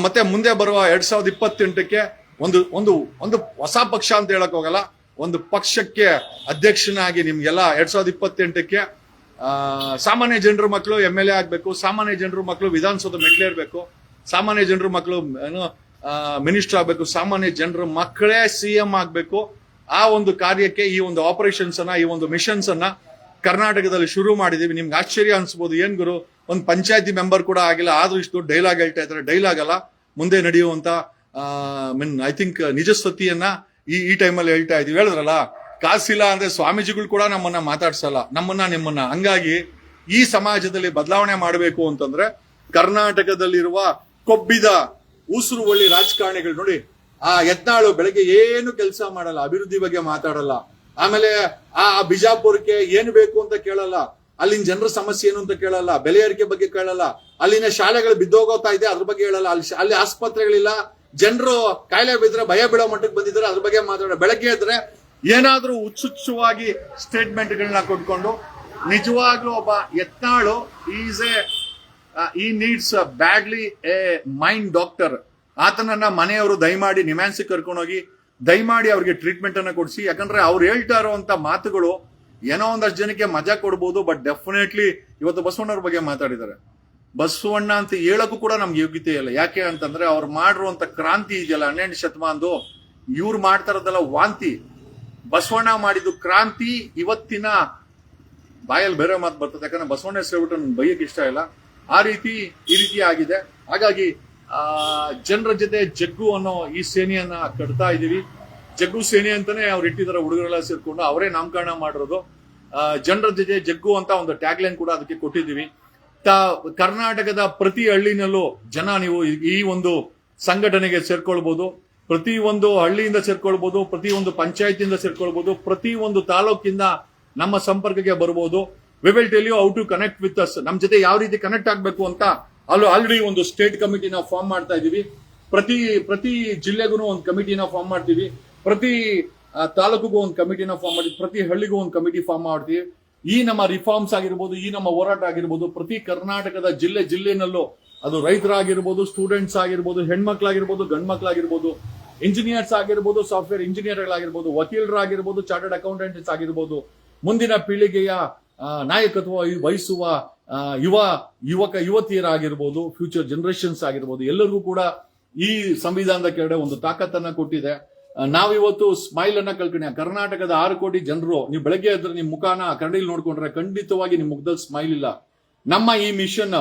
ಮತ್ತೆ ಮುಂದೆ ಬರುವ ಎರಡ್ ಸಾವಿರದ ಇಪ್ಪತ್ತೆಂಟಕ್ಕೆ ಒಂದು ಒಂದು ಒಂದು ಹೊಸ ಪಕ್ಷ ಅಂತ ಹೇಳಕ್ ಹೋಗಲ್ಲ. ಒಂದು ಪಕ್ಷಕ್ಕೆ ಅಧ್ಯಕ್ಷನಾಗಿ ನಿಮ್ಗೆಲ್ಲ ಎರಡ್ ಸಾವಿರದ ಇಪ್ಪತ್ತೆಂಟಕ್ಕೆ ಸಾಮಾನ್ಯ ಜನರ ಮಕ್ಕಳು ಎಂ ಎಲ್ ಎ ಆಗಬೇಕು, ಸಾಮಾನ್ಯ ಜನರ ಮಕ್ಕಳು ವಿಧಾನಸೌಧ ಮೆಟ್ಲೇರ್ಬೇಕು ಸಾಮಾನ್ಯ ಜನರ ಮಕ್ಕಳು ಏನು ಮಿನಿಸ್ಟರ್ ಆಗಬೇಕು, ಸಾಮಾನ್ಯ ಜನರ ಮಕ್ಕಳೇ ಸಿ ಎಂ ಆಗ್ಬೇಕು. ಆ ಒಂದು ಕಾರ್ಯಕ್ಕೆ, ಈ ಒಂದು ಆಪರೇಷನ್ಸ್ ಅನ್ನ, ಈ ಒಂದು ಮಿಷನ್ಸ್ ಅನ್ನ ಕರ್ನಾಟಕದಲ್ಲಿ ಶುರು ಮಾಡಿದೀವಿ. ನಿಮ್ಗೆ ಆಶ್ಚರ್ಯ ಅನ್ಸ್ಬೋದು. ಏನ್ ಗುರು? ಒಂದು ಪಂಚಾಯತಿ ಮೆಂಬರ್ ಕೂಡ ಆಗಿಲ್ಲ. ಆದ್ರೂ ಇಷ್ಟು ಡೈಲಾಗ್ ಹೇಳ್ತಾ ಇದ್ರೆ ಡೈಲಾಗ್ ಅಲ್ಲ ಮುಂದೆ ನಡೆಯುವಂತ ಮೀನ್ ಐ ಥಿಂಕ್ ನಿಜಸ್ವತಿಯನ್ನ ಈ ಈ ಟೈಮಲ್ಲಿ ಹೇಳ್ತಾ ಇದೀವಿ ಹೇಳಿದ್ರಲ್ಲ, ಕಾಸಿಲ್ಲ ಅಂದ್ರೆ ಸ್ವಾಮೀಜಿಗಳು ಕೂಡ ನಮ್ಮನ್ನ ಮಾತಾಡ್ಸಲ್ಲ. ನಮ್ಮನ್ನ, ನಿಮ್ಮನ್ನ. ಹಂಗಾಗಿ ಈ ಸಮಾಜದಲ್ಲಿ ಬದಲಾವಣೆ ಮಾಡಬೇಕು ಅಂತಂದ್ರೆ ಕರ್ನಾಟಕದಲ್ಲಿರುವ ಕೊಬ್ಬಿದ, ಉಸಿರು ಒಳ್ಳಿ ರಾಜಕಾರಣಿಗಳು ನೋಡಿ ಆ ಯತ್ನಾಳು ಬೆಳಗ್ಗೆ ಏನು ಕೆಲಸ ಮಾಡಲ್ಲ, ಅಭಿವೃದ್ಧಿ ಬಗ್ಗೆ ಮಾತಾಡಲ್ಲ. ಆಮೇಲೆ ಆ ಬಿಜಾಪುರಕ್ಕೆ ಏನು ಬೇಕು ಅಂತ ಕೇಳಲ್ಲ. ಅಲ್ಲಿನ ಜನರ ಸಮಸ್ಯೆ ಏನು ಅಂತ ಕೇಳಲ್ಲ. ಬೆಲೆ ಏರಿಕೆ ಬಗ್ಗೆ ಕೇಳಲ್ಲ. ಅಲ್ಲಿನ ಶಾಲೆಗಳು ಬಿದ್ದೋಗೋತಾ ಇದೆ, ಅದ್ರ ಬಗ್ಗೆ ಹೇಳಲ್ಲ. ಅಲ್ಲಿ ಅಲ್ಲಿ ಆಸ್ಪತ್ರೆಗಳಿಲ್ಲ. ಜನರು ಕಾಯಿಲೆ ಬಿದ್ದರೆ, ಭಯ ಬಿಡೋ ಮಟ್ಟಕ್ಕೆ ಬಂದಿದ್ದಾರೆ, ಅದ್ರ ಬಗ್ಗೆ ಮಾತಾಡ ಬೆಳಗ್ಗೆ ಎದ್ರೆ ಏನಾದ್ರೂ ಹುಚ್ಚುಚ್ಚುವಾಗಿ ಸ್ಟೇಟ್ಮೆಂಟ್ಗಳನ್ನ ಕೊಟ್ಕೊಂಡು, ನಿಜವಾಗ್ಲೂ ಒಬ್ಬ ಯತ್ನಾಳು ಈಸ್ ಎ ಈ needs badly a mind doctor. ಆತನನ್ನ ಮನೆಯವರು ದಯಮಾಡಿ ನಿಮ್ಯಾನ್ಸಿಗೆ ಕರ್ಕೊಂಡೋಗಿ ದಯಮಾಡಿ ಅವ್ರಿಗೆ ಟ್ರೀಟ್ಮೆಂಟ್ ಅನ್ನ ಕೊಡಿಸಿ. ಯಾಕಂದ್ರೆ ಅವ್ರು ಹೇಳ್ತಾ ಇರುವಂತ ಮಾತುಗಳು ಏನೋ ಒಂದಷ್ಟು ಜನಕ್ಕೆ ಮಜಾ ಕೊಡ್ಬೋದು ಬಟ್ ಡೆಫಿನೆಟ್ಲಿ ಇವತ್ತು ಬಸವಣ್ಣವ್ರ ಬಗ್ಗೆ ಮಾತಾಡಿದ್ದಾರೆ. ಬಸವಣ್ಣ ಅಂತ ಹೇಳಕ್ಕೂ ಕೂಡ ನಮ್ಗೆ ಯೋಗ್ಯತೆ ಇಲ್ಲ. ಯಾಕೆ ಅಂತಂದ್ರೆ ಅವ್ರು ಮಾಡಿರುವಂತ ಕ್ರಾಂತಿ ಇದೆಯಲ್ಲ, ಹನ್ನೆರಡು ಶತಮಾನದು? ಇವ್ರು ಮಾಡ್ತಾ ಇರೋದಲ್ಲ ವಾಂತಿ. ಬಸವಣ್ಣ ಮಾಡಿದ್ದು ಕ್ರಾಂತಿ ಇವತ್ತಿನ ಬಾಯಲ್ಲಿ ಬೇರೆ ಮಾತು ಬರ್ತದೆ. ಯಾಕಂದ್ರೆ ಬಸವಣ್ಣ ಹೆಸರು ಹೇಳ್ಬಿಟ್ಟು ನನ್ಗೆ ಬೈಯಕ್ಕೆ ಇಷ್ಟ ಇಲ್ಲ. ಆ ರೀತಿ ಈ ರೀತಿ ಆಗಿದೆ. ಹಾಗಾಗಿ ಜನರ ಜೊತೆ ಜಗ್ಗು ಅನ್ನೋ ಈ ಸೇನೆಯನ್ನ ಕಟ್ತಾ ಇದೀವಿ. ಜಗ್ಗು ಸೇನೆ ಅಂತಾನೆ ಅವ್ರು ಇಟ್ಟಿದ್ದಾರೆ ಹುಡುಗರೆಲ್ಲ ಸೇರ್ಕೊಂಡು, ಅವರೇ ನಾಮಕರಣ ಮಾಡಿರೋದು. ಜನರ ಜೊತೆ ಜಗ್ಗು ಅಂತ ಒಂದು ಟ್ಯಾಗ್ ಲೈನ್ ಕೂಡ ಅದಕ್ಕೆ ಕೊಟ್ಟಿದ್ದೀವಿ. ತ- ಕರ್ನಾಟಕದ ಪ್ರತಿ ಹಳ್ಳಿನಲ್ಲೂ ಜನ ನೀವು ಈ- ಒಂದು ಸಂಘಟನೆಗೆ ಸೇರ್ಕೊಳ್ಬಹುದು ಪ್ರತಿ ಒಂದು ಹಳ್ಳಿಯಿಂದ ಸೇರ್ಕೊಳ್ಬಹುದು ಪ್ರತಿ ಒಂದು ಪಂಚಾಯತಿಯಿಂದ ಸೇರ್ಕೊಳ್ಬಹುದು ಪ್ರತಿ ಒಂದು ತಾಲೂಕಿಂದ ನಮ್ಮ ಸಂಪರ್ಕಕ್ಕೆ ಬರ್ಬೋದು. We will tell you how to connect with us ನಮ್ಮ ಜೊತೆ ಯಾವ ರೀತಿ ಕನೆಕ್ಟ್ ಆಗಬೇಕು ಅಂತ ಅಲ್ಲೂ ಆಲ್ರೆಡಿ ಒಂದು ಸ್ಟೇಟ್ ಕಮಿಟಿನ ಫಾರ್ಮ್ ಮಾಡ್ತಾ ಇದೀವಿ ಪ್ರತಿ ಪ್ರತಿ ಜಿಲ್ಲೆಗೂ ಒಂದು ಕಮಿಟಿನ ಫಾರ್ಮ್ ಮಾಡ್ತೀವಿ. ಪ್ರತಿ ತಾಲೂಕುಗೂ ಒಂದು ಕಮಿಟಿನ ಫಾರ್ಮ್ ಮಾಡಿ ಪ್ರತಿ ಹಳ್ಳಿಗೂ ಒಂದು ಕಮಿಟಿ ಫಾರ್ಮ್ ಮಾಡ್ತೀವಿ. ಈ ನಮ್ಮ ರಿಫಾರ್ಮ್ಸ್ ಆಗಿರ್ಬೋದು, ಈ ನಮ್ಮ ಹೋರಾಟ ಆಗಿರ್ಬೋದು, ಪ್ರತಿ ಕರ್ನಾಟಕದ ಜಿಲ್ಲೆ ಜಿಲ್ಲೆನಲ್ಲೂ ಅದು ರೈತರಾಗಿರ್ಬೋದು ಸ್ಟೂಡೆಂಟ್ಸ್ ಆಗಿರ್ಬೋದು, ಹೆಣ್ಮಕ್ಳಾಗಿರ್ಬೋದು, ಗಂಡ್ಮಕ್ಳಾಗಿರ್ಬೋದು ಇಂಜಿನಿಯರ್ಸ್ ಆಗಿರ್ಬೋದು ಸಾಫ್ಟ್ವೇರ್ ಇಂಜಿನಿಯರ್ಗಳಾಗಿರ್ಬೋದು ವಕೀಲರಾಗಿರ್ಬೋದು ಚಾರ್ಟರ್ಡ್ ಅಕೌಂಟೆಂಟ್ಸ್ ಆಗಿರ್ಬೋದು, ಮುಂದಿನ ಪೀಳಿಗೆಯ ನಾಯಕತ್ವ ವಹಿಸುವ ಯುವ, ಯುವಕ, ಯುವತಿಯರಾಗಿರ್ಬೋದು ಫ್ಯೂಚರ್ ಜನರೇಷನ್ಸ್ ಆಗಿರ್ಬೋದು, ಎಲ್ಲರಿಗೂ ಕೂಡ ಈ ಸಂವಿಧಾನದ ಕೆಳಗಡೆ ಒಂದು ತಾಕತ್ತನ್ನ ಕೊಟ್ಟಿದೆ. ನಾವಿವತ್ತು ಸ್ಮೈಲ್ ಅನ್ನ ಕಳ್ಕೊಂಡ. ಕರ್ನಾಟಕದ ಆರು ಕೋಟಿ ಜನರು, ನೀವು ಬೆಳಗ್ಗೆ ಎದ್ರೆ ನಿಮ್ ಮುಖಾನ ಕನ್ನಡಿಲಿ ನೋಡ್ಕೊಂಡ್ರೆ ಖಂಡಿತವಾಗಿ ನಿಮ್ ಮುಖದಲ್ಲಿ ಸ್ಮೈಲ್ ಇಲ್ಲ. ನಮ್ಮ ಈ ಮಿಷನ್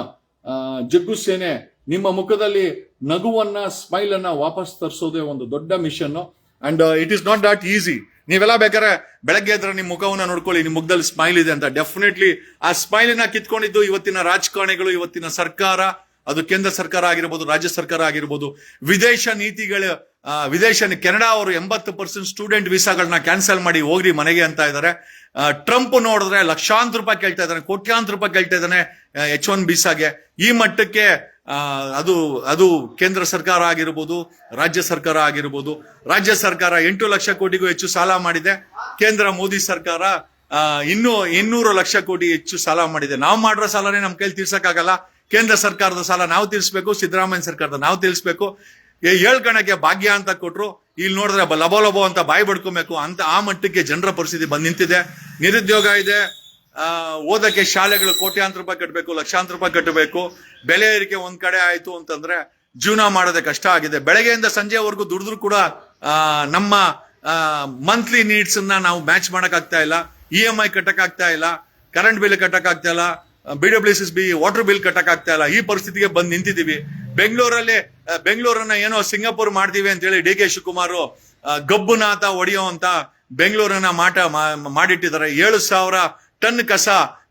ಜಗ್ಗು ಸೇನೆ ನಿಮ್ಮ ಮುಖದಲ್ಲಿ ನಗುವನ್ನ ಸ್ಮೈಲ್ ಅನ್ನ ವಾಪಸ್ ತರಿಸೋದೇ ಒಂದು ದೊಡ್ಡ mission and it is not that easy ನೀವೆಲ್ಲ ಬೇಕಾದ್ರೆ ಬೆಳಗ್ಗೆ ಎದ್ರೆ ನಿಮ್ಮ ಮುಖವನ್ನ ನೋಡ್ಕೊಳ್ಳಿ ನಿಮ್ಮ ಮುಖದಲ್ಲಿ ಸ್ಮೈಲ್ ಇದೆ ಅಂತ. ಡೆಫಿನೆಟ್ಲಿ ಆ ಸ್ಮೈಲಿನ ಕಿತ್ಕೊಂಡಿದ್ದು ಇವತ್ತಿನ ರಾಜಕಾರಣಿಗಳು, ಇವತ್ತಿನ ಸರ್ಕಾರ, ಅದು ಕೇಂದ್ರ ಸರ್ಕಾರ ಆಗಿರ್ಬೋದು, ರಾಜ್ಯ ಸರ್ಕಾರ ಆಗಿರ್ಬೋದು. ವಿದೇಶ ನೀತಿಗಳ ವಿದೇಶ ಕೆನಡಾ ಅವರು ಎಂಬತ್ತು ಪರ್ಸೆಂಟ್ ಸ್ಟೂಡೆಂಟ್ ವೀಸಾಗಳನ್ನ ಕ್ಯಾನ್ಸಲ್ ಮಾಡಿ ಹೋಗ್ರಿ ಮನೆಗೆ ಅಂತ ಇದ್ದಾರೆ ಟ್ರಂಪ್ ನೋಡಿದ್ರೆ ಲಕ್ಷಾಂತರ ರೂಪಾಯಿ ಕೇಳ್ತಾ ಇದ್ದಾನೆ ಕೋಟ್ಯಾಂತರ ರೂಪಾಯಿ ಕೇಳ್ತಾ ಇದ್ದಾನೆ ಎಚ್ ಒನ್ ಬಿಸಾಗೆ ಈ ಮಟ್ಟಕ್ಕೆ ಅದು ಅದು ಕೇಂದ್ರ ಸರ್ಕಾರ ಆಗಿರ್ಬೋದು, ರಾಜ್ಯ ಸರ್ಕಾರ ಆಗಿರ್ಬೋದು. ರಾಜ್ಯ ಸರ್ಕಾರ ಎಂಟು ಲಕ್ಷ ಕೋಟಿಗೂ ಹೆಚ್ಚು ಸಾಲ ಮಾಡಿದೆ. ಕೇಂದ್ರ, ಮೋದಿ ಸರ್ಕಾರ ಇನ್ನೂ ಇನ್ನೂರು ಲಕ್ಷ ಕೋಟಿ ಹೆಚ್ಚು ಸಾಲ ಮಾಡಿದೆ. ನಾವು ಮಾಡಿರೋ ಸಾಲನೇ ನಮ್ಮ ಕೈಲಿ ತೀರ್ಸಕ್ಕಾಗಲ್ಲ. ಕೇಂದ್ರ ಸರ್ಕಾರದ ಸಾಲ ನಾವು ತೀರಿಸಬೇಕು, ಸಿದ್ದರಾಮಯ್ಯ ಸರ್ಕಾರದ ನಾವು ತೀರಿಸಬೇಕು. ಹೇಳ್ಕಣಕ್ಕೆ ಭಾಗ್ಯ ಅಂತ ಕೊಟ್ರು. ಇಲ್ಲಿ ನೋಡಿದ್ರೆ ಲಭೋ ಲಬೋ ಅಂತ ಬಾಯಿ ಬಡ್ಕೊಬೇಕು ಅಂತ ಆ ಮಟ್ಟಕ್ಕೆ ಜನರ ಪರಿಸ್ಥಿತಿ ಬಂದ್ ನಿಂತಿದೆ. ನಿರುದ್ಯೋಗ ಇದೆ. ಓದಕ್ಕೆ ಶಾಲೆಗಳು ಕೋಟ್ಯಾಂತರ ರೂಪಾಯಿ ಕಟ್ಟಬೇಕು ಲಕ್ಷಾಂತರ ರೂಪಾಯಿ ಕಟ್ಟಬೇಕು ಬೆಲೆ ಏರಿಕೆ ಒಂದ್ ಕಡೆ ಆಯ್ತು ಅಂತಂದ್ರೆ ಜೀವನ ಮಾಡೋದೇ ಕಷ್ಟ ಆಗಿದೆ. ಬೆಳಗ್ಗೆಯಿಂದ ಸಂಜೆವರೆಗೂ ದುಡಿದ್ರು ಕೂಡ ನಮ್ಮ ಮಂತ್ಲಿ ನೀಡ್ಸ್ ಅನ್ನ ನಾವು ಮ್ಯಾಚ್ ಮಾಡಕ್ ಆಗ್ತಾ ಇಲ್ಲ. ಇ ಎಂ ಐ ಕಟ್ಟಕ್ ಆಗ್ತಾ ಇಲ್ಲ. ಕರೆಂಟ್ ಬಿಲ್ ಕಟ್ಟಕ್ ಆಗ್ತಾ ಇಲ್ಲ. B W S B water bill ಕಟ್ಟಕ್ ಆಗ್ತಾ ಇಲ್ಲ. ಈ ಪರಿಸ್ಥಿತಿಗೆ ಬಂದ್ ನಿಂತಿದ್ದೀವಿ. ಬೆಂಗಳೂರಲ್ಲಿ ಬೆಂಗಳೂರನ್ನ ಏನೋ ಸಿಂಗಾಪುರ್ ಮಾಡ್ತೀವಿ ಅಂತ ಹೇಳಿ ಡಿ ಕೆ ಶಿವಕುಮಾರ್ ಗಬ್ಬು ಗಬ್ಬುನಾಥ ಹೊಡೆಯೋ ಅಂತ ಬೆಂಗಳೂರನ್ನ ಮಾಟ ಮಾಡಿಟ್ಟಿದ್ದಾರೆ. ಏಳು ಸಾವಿರ ಟನ್ ಕಸ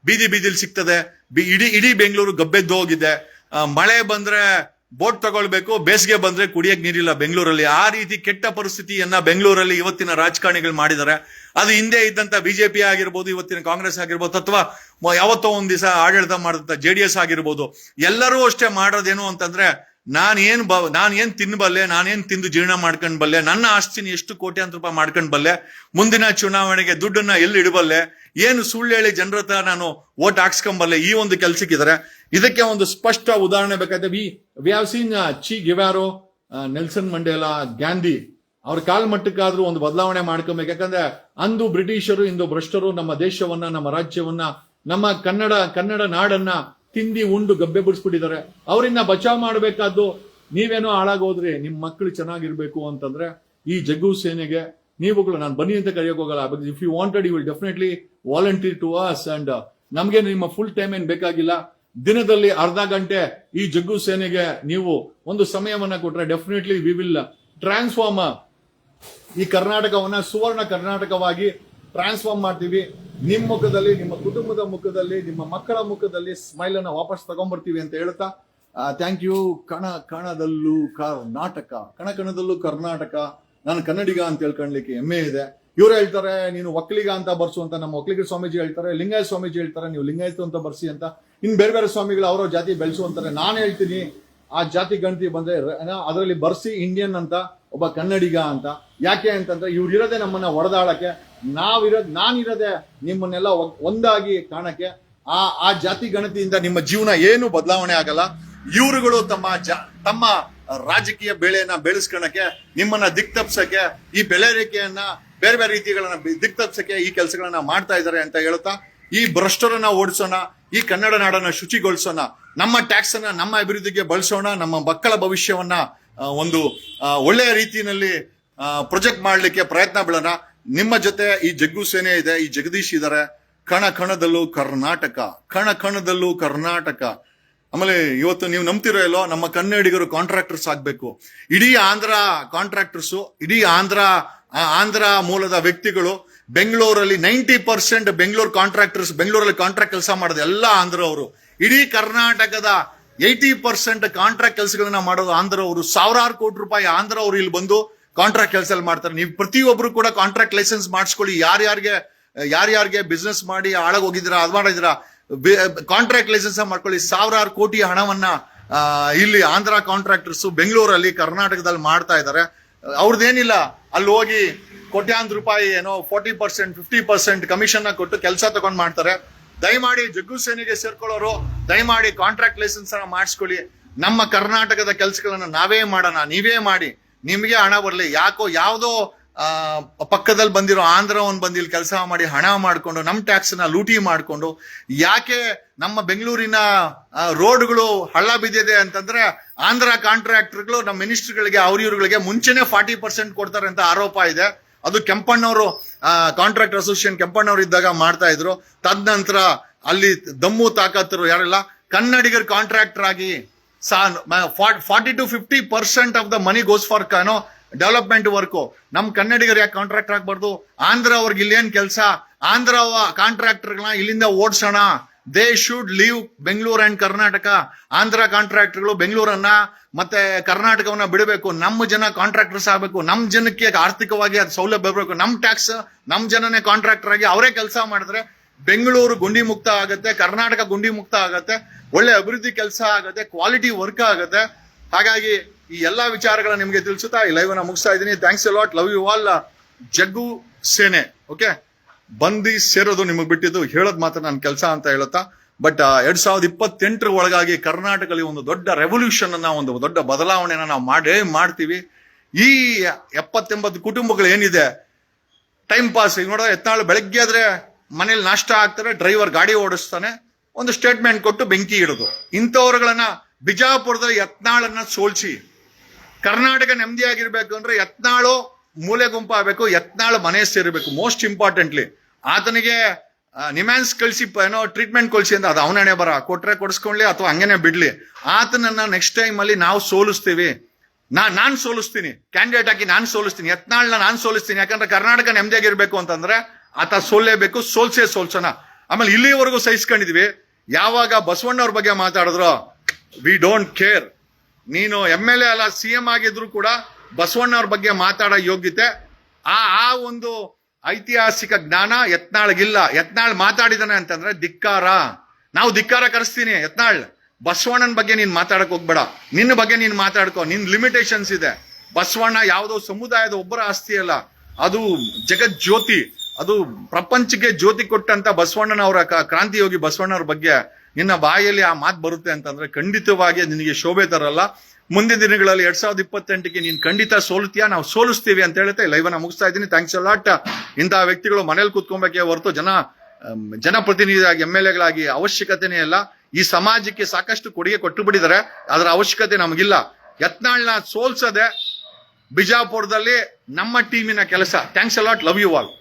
ಬೀದಿ ಬೀದಿಲಿ ಸಿಗ್ತದೆ. ಇಡೀ ಇಡೀ ಬೆಂಗಳೂರು ಗಬ್ಬೆದ್ದು ಹೋಗಿದೆ. ಮಳೆ ಬಂದ್ರೆ ಬೋಟ್ ತಗೊಳ್ಬೇಕು, ಬೇಸಿಗೆ ಬಂದ್ರೆ ಕುಡಿಯಕ್ ನೀರಿಲ್ಲ ಬೆಂಗಳೂರಲ್ಲಿ. ಆ ರೀತಿ ಕೆಟ್ಟ ಪರಿಸ್ಥಿತಿಯನ್ನ ಬೆಂಗಳೂರಲ್ಲಿ ಇವತ್ತಿನ ರಾಜಕಾರಣಿಗಳು ಮಾಡಿದ್ದಾರೆ. ಅದು ಹಿಂದೆ ಇದ್ದಂತ ಬಿಜೆಪಿ ಆಗಿರ್ಬೋದು, ಇವತ್ತಿನ ಕಾಂಗ್ರೆಸ್ ಆಗಿರ್ಬೋದು, ಅಥವಾ ಯಾವತ್ತೋ ಒಂದ್ ದಿವಸ ಆಡಳಿತ ಮಾಡಿದಂತ ಜೆ ಡಿ ಎಸ್ ಆಗಿರ್ಬೋದು. ಎಲ್ಲರೂ ಅಷ್ಟೇ ಮಾಡೋದೇನು ಅಂತಂದ್ರೆ ನಾನ್ ಏನ್ ಬ ನಾನ್ ಏನ್ ತಿನ್ನಬಲ್ಲೆ ನಾನೇನು ತಿಂದು ಜೀರ್ಣ ಮಾಡ್ಕೊಂಡ್ ಬಲ್ಲೆ, ನನ್ನ ಆಸ್ತಿನ ಎಷ್ಟು ಕೋಟ್ಯಾಂತರ ರೂಪಾಯಿ ಮಾಡ್ಕೊಂಡ್ ಬಲ್ಲೆ, ಮುಂದಿನ ಚುನಾವಣೆಗೆ ದುಡ್ಡನ್ನ ಎಲ್ಲಿ ಇಡಬಲ್ಲೆ ಏನು ಸುಳ್ಳು ಹೇಳಿ ಜನರ ಹತ್ರ ನಾನು ಓಟ್ ಹಾಕ್ಸ್ಕೊಂಬಲ್ಲೆ ಈ ಒಂದು ಕೆಲ್ಸಕ್ಕಿದ್ದಾರೆ. ಇದಕ್ಕೆ ಒಂದು ಸ್ಪಷ್ಟ ಉದಾಹರಣೆ ಬೇಕಾದ್ರೆ we we have seen Che Guevara Nelson Mandela Gandhi ಅವ್ರ ಕಾಲ್ ಮಟ್ಟಕ್ಕಾದ್ರೂ ಒಂದು ಬದಲಾವಣೆ ಮಾಡ್ಕೊಬೇಕು. ಯಾಕಂದ್ರೆ ಅಂದು ಬ್ರಿಟಿಷರು, ಇಂದು ಭ್ರಷ್ಟರು ನಮ್ಮ ದೇಶವನ್ನ, ನಮ್ಮ ರಾಜ್ಯವನ್ನ, ನಮ್ಮ ಕನ್ನಡ ಕನ್ನಡ ನಾಡನ್ನ ತಿಂದಿ ಉಂಡು ಗಬ್ಬೆ ಬಿಡಿಸ್ಬಿಟ್ಟಿದ್ದಾರೆ. ಅವರಿಂದ ಬಚಾವ್ ಮಾಡಬೇಕಾದ್ದು ನೀವೇನೋ ಹಾಳಾಗೋದ್ರಿ ನಿಮ್ಮ ಮಕ್ಕಳು ಚೆನ್ನಾಗಿರ್ಬೇಕು ಅಂತಂದ್ರೆ ಈ ಜಗ್ಗು ಸೇನೆಗೆ ನೀವುಗಳು ನಾನು ಬನ್ನಿ ಅಂತ ಕರೆಯೋಕೆ ಹೋಗಲ್ಲ. If you wanted you will definitely volunteer to us and ನಮ್ಗೆ ನಿಮ್ಮ ಫುಲ್ ಟೈಮ್ ಏನ್ ಬೇಕಾಗಿಲ್ಲ. ದಿನದಲ್ಲಿ ಅರ್ಧ ಗಂಟೆ ಈ ಜಗ್ಗು ಸೇನೆಗೆ ನೀವು ಒಂದು ಸಮಯವನ್ನ ಕೊಟ್ರೆ ಡೆಫಿನೆಟ್ಲಿ ವಿ ವಿಲ್ ಟ್ರಾನ್ಸ್ಫಾರ್ಮ್ ಈ ಕರ್ನಾಟಕವನ್ನ ಸುವರ್ಣ ಕರ್ನಾಟಕವಾಗಿ ಟ್ರಾನ್ಸ್ಫಾರ್ಮ್ ಮಾಡ್ತೀವಿ. ನಿಮ್ಮ ಮುಖದಲ್ಲಿ, ನಿಮ್ಮ ಕುಟುಂಬದ ಮುಖದಲ್ಲಿ, ನಿಮ್ಮ ಮಕ್ಕಳ ಮುಖದಲ್ಲಿ ಸ್ಮೈಲ್ ಅನ್ನ ವಾಪಸ್ ತಗೊಂಡ್ಬರ್ತೀವಿ ಅಂತ ಹೇಳ್ತಾ ಥ್ಯಾಂಕ್ ಯು ಕಣ, ಕಣದಲ್ಲೂ ಕರ್ನಾಟಕ ಕಣ, ಕಣದಲ್ಲೂ ಕರ್ನಾಟಕ, ನಾನು ಕನ್ನಡಿಗ ಅಂತ ಹೇಳ್ಕೊಳ್ಲಿಕ್ಕೆ ಹೆಮ್ಮೆ ಇದೆ. ಇವ್ರು ಹೇಳ್ತಾರೆ, ನೀನು ಒಕ್ಕಲಿಗ ಅಂತ ಬರ್ಸು ಅಂತ ನಮ್ಮ ಒಕ್ಕಲಿಗ ಸ್ವಾಮೀಜಿ ಹೇಳ್ತಾರೆ ಲಿಂಗಾಯ ಸ್ವಾಮೀಜಿ ಹೇಳ್ತಾರೆ, ನೀವು ಲಿಂಗಾಯತ ಅಂತ ಬರ್ಸಿ ಅಂತ. ಇನ್ ಬೇರೆ ಬೇರೆ ಸ್ವಾಮಿಗಳು ಅವರ ಜಾತಿ ಬೆಳೆಸು ಅಂತಾರೆ. ನಾನು ಹೇಳ್ತೀನಿ, ಆ ಜಾತಿ ಗಣತಿ ಬಂದ್ರೆ ಅದರಲ್ಲಿ ಬರ್ಸಿ ಇಂಡಿಯನ್ ಅಂತ ಒಬ್ಬ ಕನ್ನಡಿಗ ಅಂತ. ಯಾಕೆ ಅಂತಂದ್ರೆ ಇವ್ರು ಇರೋದೇ ನಮ್ಮನ್ನ ಹೊಡೆದಾಳಕ್ಕೆ, ನಾವಿರೋದ್ ನಾನಿರೋದೆ ನಿಮ್ಮನ್ನೆಲ್ಲ ಒಂದಾಗಿ ಕಾಣಕ್ಕೆ. ಆ ಆ ಜಾತಿ ಗಣತಿಯಿಂದ ನಿಮ್ಮ ಜೀವನ ಏನು ಬದಲಾವಣೆ ಆಗಲ್ಲ. ಇವರುಗಳು ತಮ್ಮ ತಮ್ಮ ರಾಜಕೀಯ ಬೆಳೆಯನ್ನ ಬೆಳೆಸ್ಕೊಳಕ್ಕೆ ನಿಮ್ಮನ್ನ ದಿಕ್ತಪ್ಸಕ್ಕೆ, ಈ ಬೆಳೆ ರೇಖೆಯನ್ನ ಬೇರೆ ಬೇರೆ ರೀತಿಗಳನ್ನ ದಿಕ್ ದಿಕ್ತಪ್ಸಕ್ಕೆ ಈ ಕೆಲಸಗಳನ್ನ ಮಾಡ್ತಾ ಇದ್ದಾರೆ ಅಂತ ಹೇಳ್ತಾ ಈ ಭ್ರಷ್ಟರನ್ನ ಓಡಿಸೋಣ, ಈ ಕನ್ನಡ ನಾಡನ್ನ ಶುಚಿಗೊಳಿಸೋಣ, ನಮ್ಮ ಟ್ಯಾಕ್ಸ್ ಅನ್ನ ನಮ್ಮ ಅಭಿವೃದ್ಧಿಗೆ ಬಳಸೋಣ, ನಮ್ಮ ಮಕ್ಕಳ ಭವಿಷ್ಯವನ್ನ ಒಂದು ಒಳ್ಳೆಯ ರೀತಿಯಲ್ಲಿ ಪ್ರೊಜೆಕ್ಟ್ ಮಾಡಲಿಕ್ಕೆ ಪ್ರಯತ್ನ ಬೀಳೋಣ. ನಿಮ್ಮ ಜೊತೆ ಈ ಜಗ್ಗು ಸೇನೆ ಇದೆ, ಈ ಜಗದೀಶ್ ಇದ್ದಾರೆ ಕಣ ಕಣದಲ್ಲೂ ಕರ್ನಾಟಕ, ಕಣ ಕಣದಲ್ಲೂ ಕರ್ನಾಟಕ. ಆಮೇಲೆ ಇವತ್ತು ನೀವು ನಂಬ್ತಿರೋ ಇಲ್ಲೋ ನಮ್ಮ ಕನ್ನಡಿಗರು ಕಾಂಟ್ರಾಕ್ಟರ್ಸ್ ಆಗಬೇಕು. ಇಡೀ ಆಂಧ್ರ ಕಾಂಟ್ರಾಕ್ಟರ್ಸು ಇಡೀ ಆಂಧ್ರ ಆಂಧ್ರ ಮೂಲದ ವ್ಯಕ್ತಿಗಳು ಬೆಂಗಳೂರಲ್ಲಿ ನೈಂಟಿ ಪರ್ಸೆಂಟ್ ಬೆಂಗಳೂರು ಕಾಂಟ್ರಾಕ್ಟರ್ಸ್ ಬೆಂಗಳೂರಲ್ಲಿ ಕಾಂಟ್ರಾಕ್ಟ್ ಕೆಲಸ ಮಾಡೋದು ಎಲ್ಲ ಆಂಧ್ರ ಅವರು ಇಡೀ ಕರ್ನಾಟಕದ ಏಯ್ಟಿ ಪರ್ಸೆಂಟ್ ಕಾಂಟ್ರಾಕ್ಟ್ ಕೆಲಸಗಳನ್ನ ಮಾಡೋದು ಆಂಧ್ರ ಅವರು, ಸಾವಿರಾರು ಕೋಟಿ ರೂಪಾಯಿ ಆಂಧ್ರ ಅವರು ಇಲ್ಲಿ ಬಂದು ಕಾಂಟ್ರಾಕ್ಟ್ ಕೆಲಸ ಮಾಡ್ತಾರೆ. ನೀವು ಪ್ರತಿಯೊಬ್ಬರು ಕೂಡ ಕಾಂಟ್ರಾಕ್ಟ್ ಲೈಸೆನ್ಸ್ ಮಾಡಿಸ್ಕೊಳ್ಳಿ. ಯಾರ್ಯಾರಿಗೆ ಯಾರ್ಯಾರಿಗೆ ಬಿಸ್ನೆಸ್ ಮಾಡಿ ಆಳಗ್ ಹೋಗಿದ್ದೀರಾ ಅದ್ ಮಾಡಿದ್ರ ಕಾಂಟ್ರಾಕ್ಟ್ ಲೈಸೆನ್ಸ್ ಮಾಡ್ಕೊಳ್ಳಿ. ಸಾವಿರಾರು ಕೋಟಿ ಹಣವನ್ನ ಇಲ್ಲಿ ಆಂಧ್ರ ಕಾಂಟ್ರಾಕ್ಟರ್ಸ್ ಬೆಂಗಳೂರಲ್ಲಿ, ಕರ್ನಾಟಕದಲ್ಲಿ ಮಾಡ್ತಾ ಇದ್ದಾರೆ. ಅವ್ರದ್ದೇನಿಲ್ಲ, ಅಲ್ಲಿ ಹೋಗಿ ಕೋಟ್ಯಾಂತರ ರೂಪಾಯಿ ಏನೋ forty percent fifty percent commission ಕೊಟ್ಟು ಕೆಲಸ ತಗೊಂಡ್ ಮಾಡ್ತಾರೆ. ದಯಮಾಡಿ ಜಗ್ಗು ಸೇನೆಗೆ ಸೇರ್ಕೊಳ್ಳೋರು, ದಯಮಾಡಿ ಕಾಂಟ್ರಾಕ್ಟ್ ಲೈಸೆನ್ಸ್ ಅನ್ನ ಮಾಡಿಸ್ಕೊಳ್ಳಿ. ನಮ್ಮ ಕರ್ನಾಟಕದ ಕೆಲಸಗಳನ್ನ ನಾವೇ ಮಾಡೋಣ, ನೀವೇ ಮಾಡಿ. ನಿಮಗೆ ಹಣ ಬರಲಿ. ಯಾಕೋ ಯಾವುದೋ ಪಕ್ಕದಲ್ಲಿ ಬಂದಿರೋ ಆಂಧ್ರವನ್ ಬಂದು ಇಲ್ಲಿ ಕೆಲಸ ಮಾಡಿ ಹಣ ಮಾಡ್ಕೊಂಡು ನಮ್ಮ ಟ್ಯಾಕ್ಸ್ನ ಲೂಟಿ ಮಾಡ್ಕೊಂಡು, ಯಾಕೆ ನಮ್ಮ ಬೆಂಗಳೂರಿನ ರೋಡ್ಗಳು ಹಳ್ಳ ಬಿದ್ದಿದೆ ಅಂತಂದ್ರೆ ಆಂಧ್ರ ಕಾಂಟ್ರಾಕ್ಟರ್ಗಳು ನಮ್ಮ ಮಿನಿಸ್ಟರ್ಗಳಿಗೆ ಅವ್ರ ಇವ್ರುಗಳಿಗೆ ಮುಂಚೆನೆ ಫಾರ್ಟಿ ಪರ್ಸೆಂಟ್ ಕೊಡ್ತಾರೆ ಅಂತ ಆರೋಪ ಇದೆ. ಅದು ಕೆಂಪಣ್ಣವರು ಕಾಂಟ್ರಾಕ್ಟ್ ಅಸೋಸಿಯೇಷನ್ ಕೆಂಪಣ್ಣವ್ರು ಇದ್ದಾಗ ಮಾಡ್ತಾ ಇದ್ರು. ತದನಂತರ ಅಲ್ಲಿ ದಮ್ಮು ತಾಕತ್ತರು ಯಾರೆಲ್ಲ. ಕನ್ನಡಿಗರ್ ಕಾಂಟ್ರಾಕ್ಟರ್ ಆಗಿ forty to fifty percent of the money goes for ಕಾನೋ development work ನಮ್ಮ ಕನ್ನಡಿಗರು ಯಾಕೆ ಕಾಂಟ್ರಾಕ್ಟರ್ ಆಗ್ಬಾರ್ದು? ಆಂಧ್ರ ಅವ್ರಿಗೆ ಇಲ್ಲೇನು ಕೆಲಸ? ಆಂಧ್ರ ಕಾಂಟ್ರಾಕ್ಟರ್ಗಳನ್ನ ಇಲ್ಲಿಂದ ಓಡಿಸೋಣ. They should leave Bengaluru and Karnataka Andhra ಕಾಂಟ್ರಾಕ್ಟರ್ಗಳು ಬೆಂಗಳೂರನ್ನ ಮತ್ತೆ ಕರ್ನಾಟಕವನ್ನ ಬಿಡಬೇಕು. ನಮ್ಮ ಜನ ಕಾಂಟ್ರಾಕ್ಟರ್ಸ್ ಆಗಬೇಕು. ನಮ್ಮ ಜನಕ್ಕೆ ಆರ್ಥಿಕವಾಗಿ ಅದು ಸೌಲಭ್ಯ ಬರಬೇಕು. ನಮ್ಮ ಟ್ಯಾಕ್ಸ್ ನಮ್ಮ ಜನನೇ ಕಾಂಟ್ರಾಕ್ಟರ್ ಆಗಿ ಅವರೇ ಕೆಲಸ ಮಾಡಿದ್ರೆ ಬೆಂಗಳೂರು ಗುಂಡಿ ಮುಕ್ತ ಆಗುತ್ತೆ ಕರ್ನಾಟಕ ಗುಂಡಿ ಮುಕ್ತ ಆಗುತ್ತೆ, ಒಳ್ಳೆ ಅಭಿವೃದ್ಧಿ ಕೆಲಸ ಆಗುತ್ತೆ ಕ್ವಾಲಿಟಿ ವರ್ಕ್ ಆಗುತ್ತೆ. ಹಾಗಾಗಿ ಈ ಎಲ್ಲ ವಿಚಾರಗಳ ನಿಮಗೆ ತಿಳಿಸುತ್ತಾ ಈ ಲೈವ್ ಅನ್ನ ಮುಗಿಸ್ತಾ ಇದ್ದೀನಿ. Thanks a lot love you all Jaggu ಸೇನೆ. ಓಕೆ ಬಂದಿ ಸೇರೋದು ನಿಮಗೆ ಬಿಟ್ಟಿದ್ದು, ಹೇಳೋದು ಮಾತ್ರ ನನ್ನ ಕೆಲಸ ಅಂತ ಹೇಳುತ್ತಾ, ಬಟ್ ಎರಡ್ ಸಾವಿರದ ಇಪ್ಪತ್ತೆಂಟರ ಒಳಗಾಗಿ ಕರ್ನಾಟಕದಲ್ಲಿ ಒಂದು ದೊಡ್ಡ ರೆವಲ್ಯೂಷನ್ ಅನ್ನ, ಒಂದು ದೊಡ್ಡ ಬದಲಾವಣೆಯನ್ನು ನಾವು ಮಾಡೇ ಮಾಡ್ತೀವಿ. ಈ ಎಪ್ಪತ್ತೆಂಬತ್ತು ಕುಟುಂಬಗಳು ಏನಿದೆ ಟೈಮ್ ಪಾಸ್ ಈಗ ನೋಡೋ ಎತ್ನಾಳು ಬೆಳಗ್ಗೆ ಆದ್ರೆ ಮನೇಲಿ ನಾಷ್ಟ ಆಗ್ತಾರೆ ಡ್ರೈವರ್ ಗಾಡಿ ಓಡಿಸ್ತಾನೆ, ಒಂದು ಸ್ಟೇಟ್ಮೆಂಟ್ ಕೊಟ್ಟು ಬೆಂಕಿ ಇಡೋದು ಇಂಥವ್ರುಗಳನ್ನ ಬಿಜಾಪುರದಲ್ಲಿ ಯತ್ನಾಳನ್ನ ಸೋಲ್ಸಿ, ಕರ್ನಾಟಕ ನೆಮ್ಮದಿಯಾಗಿರ್ಬೇಕು ಅಂದ್ರೆ ಯತ್ನಾಳು ಮೂಲೆ ಗುಂಪಾಗಬೇಕು ಯತ್ನಾಳು ಮನೆ ಸೇರಬೇಕು ಮೋಸ್ಟ್ ಇಂಪಾರ್ಟೆಂಟ್ಲಿ ಆತನಿಗೆ ನಿಮ್ಯಾನ್ಸ್ ಕಳಿಸಿ ಏನೋ ಟ್ರೀಟ್ಮೆಂಟ್ ಕೊಳಿಸಿ ಅಂತ ಅದು ಅವನೇ ಬರ, ಕೊಟ್ರೆ ಕೊಡಿಸ್ಕೊಳ್ಳಿ ಅಥವಾ ಹಂಗೇನೆ ಬಿಡ್ಲಿ. ಆತನನ್ನ ನೆಕ್ಸ್ಟ್ ಟೈಮ್ ಅಲ್ಲಿ ನಾವು ಸೋಲಿಸ್ತೀವಿ. ನಾ ನಾನು ಸೋಲಿಸ್ತೀನಿ. ಕ್ಯಾಂಡಿಡೇಟ್ ಆಗಿ ನಾನು ಸೋಲಿಸ್ತೀನಿ. ಯತ್ನಾಳ್ನ ನಾನು ಸೋಲಿಸ್ತೀನಿ. ಯಾಕಂದ್ರೆ ಕರ್ನಾಟಕ ನೆಮ್ಮದಿಯಾಗಿರ್ಬೇಕು ಅಂತಂದ್ರೆ ಆತ ಸೋಲ್ಲೇಬೇಕು, ಸೋಲ್ಸೇ ಸೋಲ್ಸೋಣ ಆಮೇಲೆ ಇಲ್ಲಿವರೆಗೂ ಸಹಿಸ್ಕೊಂಡಿದ್ವಿ. ಯಾವಾಗ ಬಸವಣ್ಣವ್ರ ಬಗ್ಗೆ ಮಾತಾಡಿದ್ರು ವಿ ಡೋಂಟ್ ಕೇರ್ ನೀನು ಎಂ ಎಲ್ ಎ ಅಲ್ಲ ಸಿ ಎಂ ಆಗಿದ್ರು ಕೂಡ ಬಸವಣ್ಣವ್ರ ಬಗ್ಗೆ ಮಾತಾಡೋ ಯೋಗ್ಯತೆ, ಆ ಆ ಒಂದು ಐತಿಹಾಸಿಕ ಜ್ಞಾನ ಯತ್ನಾಳ್ಗಿಲ್ಲ. ಯತ್ನಾಳ್ ಮಾತಾಡಿದಾನೆ ಅಂತಂದ್ರೆ ಧಿಕ್ಕಾರ. ನಾವು ಧಿಕ್ಕಾರ ಕರೆಸ್ತೀನಿ, ಯತ್ನಾಳ್. ಬಸವಣ್ಣನ ಬಗ್ಗೆ ನೀನು ಮಾತಾಡಕ್ ಹೋಗ್ಬೇಡ. ನಿನ್ನ ಬಗ್ಗೆ ನೀನು ಮಾತಾಡ್ಕೋ. ನಿನ್ ಲಿಮಿಟೇಷನ್ಸ್ ಇದೆ. ಬಸವಣ್ಣ ಯಾವುದೋ ಸಮುದಾಯದ ಒಬ್ಬರ ಆಸ್ತಿ ಅಲ್ಲ. ಅದು ಜಗತ್ ಜ್ಯೋತಿ ಅದು ಪ್ರಪಂಚಕ್ಕೆ ಜ್ಯೋತಿ ಕೊಟ್ಟಂತ ಬಸವಣ್ಣನವರ ಕ್ರಾಂತಿಯೋಗಿ ಬಸವಣ್ಣವ್ರ ಬಗ್ಗೆ ನಿನ್ನ ಬಾಯಲ್ಲಿ ಆ ಮಾತು ಬರುತ್ತೆ ಅಂತಂದ್ರೆ ಖಂಡಿತವಾಗಿ ನಿನಗೆ ಶೋಭೆ ತರಲ್ಲ. ಮುಂದಿನ ದಿನಗಳಲ್ಲಿ ಎರಡ್ ಸಾವಿರದ ಇಪ್ಪತ್ತೆಂಟಕ್ಕೆ ನೀನ್ ಖಂಡಿತ ಸೋಲುತ್ತೀಯಾ ನಾವು ಸೋಲಿಸ್ತೀವಿ ಅಂತ ಹೇಳುತ್ತೆ. ಲೈವ್ ಅನ್ನ ಮುಗಿಸ್ತಾ ಇದ್ದೀನಿ. ಥ್ಯಾಂಕ್ಸ್ ಅಲಾಟ್ ಇಂತಹ ವ್ಯಕ್ತಿಗಳು ಮನೇಲಿ ಕೂತ್ಕೊಬೇಕೆ ಹೊರತು ಜನ ಜನಪ್ರತಿನಿಧಿಯಾಗಿ ಎಂ ಎಲ್ ಎಗಳಾಗಿ ಅವಶ್ಯಕತೆನೇ ಇಲ್ಲ. ಈ ಸಮಾಜಕ್ಕೆ ಸಾಕಷ್ಟು ಕೊಡುಗೆ ಕೊಟ್ಟು ಬಿಟ್ಟಿದ್ದಾರೆ ಅದರ ಅವಶ್ಯಕತೆ ನಮಗಿಲ್ಲ. ಯತ್ನಾಳ್ನ ಸೋಲ್ಸದೆ ಬಿಜಾಪುರದಲ್ಲಿ ನಮ್ಮ ಟೀಮಿನ ಕೆಲಸ. Thanks a lot love you all